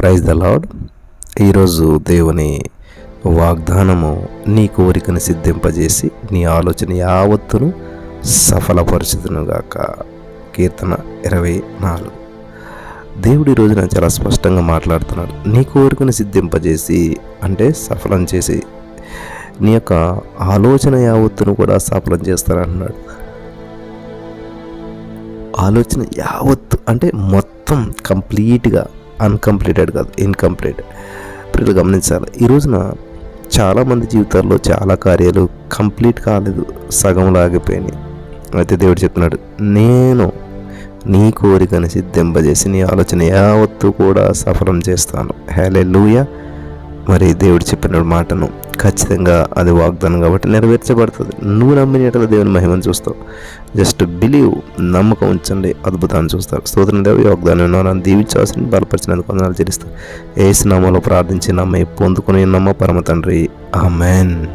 Praise the lord ఈరోజు దేవుని వాగ్దానము నీ కోరికను సిద్ధింపజేసి నీ ఆలోచన యావత్తును సఫలపరచుదునుగాక కీర్తన ఇరవై నాలుగు. దేవుడు రోజు నేను చాలా స్పష్టంగా మాట్లాడుతున్నాడు. నీ కోరికను సిద్ధింపజేసి అంటే సఫలం చేసి నీ యొక్క ఆలోచన యావత్తును కూడా సఫలం చేస్తానంటున్నాడు ఆలోచన యావత్తు అంటే మొత్తం కంప్లీట్గా అన్కంప్లీటెడ్ కాదు ఇన్కంప్లీట్ ప్రజలు గమనించాలి ఈ రోజున చాలామంది జీవితాల్లో చాలా కార్యాలు కంప్లీట్ కాలేదు సగం లాగిపోయినాయి అయితే దేవుడు చెప్తున్నాడు నేను నీ కోరికను సిద్ధింపజేసి నీ ఆలోచన యావత్తు కూడా సఫలం చేస్తాను. హేలే మరి దేవుడు చెప్పిన మాటను ఖచ్చితంగా అది వాగ్దానం కాబట్టి నెరవేర్చబడుతుంది. నువ్వు నమ్మిన దేవుని మహిమను చూస్తావు. జస్ట్ బిలీవ్ నమ్మకం ఉంచండి అద్భుతాన్ని చూస్తారు. స్తోత్రం దేవి వాగ్దానం ఉన్నాను దీవించాల్సింది బలపరిచినందుకు వందనాలు చెల్లిస్తావు ఏ ప్రార్థించి నమ్మ పొందుకుని నమ్మ పరమ తండ్రి. ఆమెన్.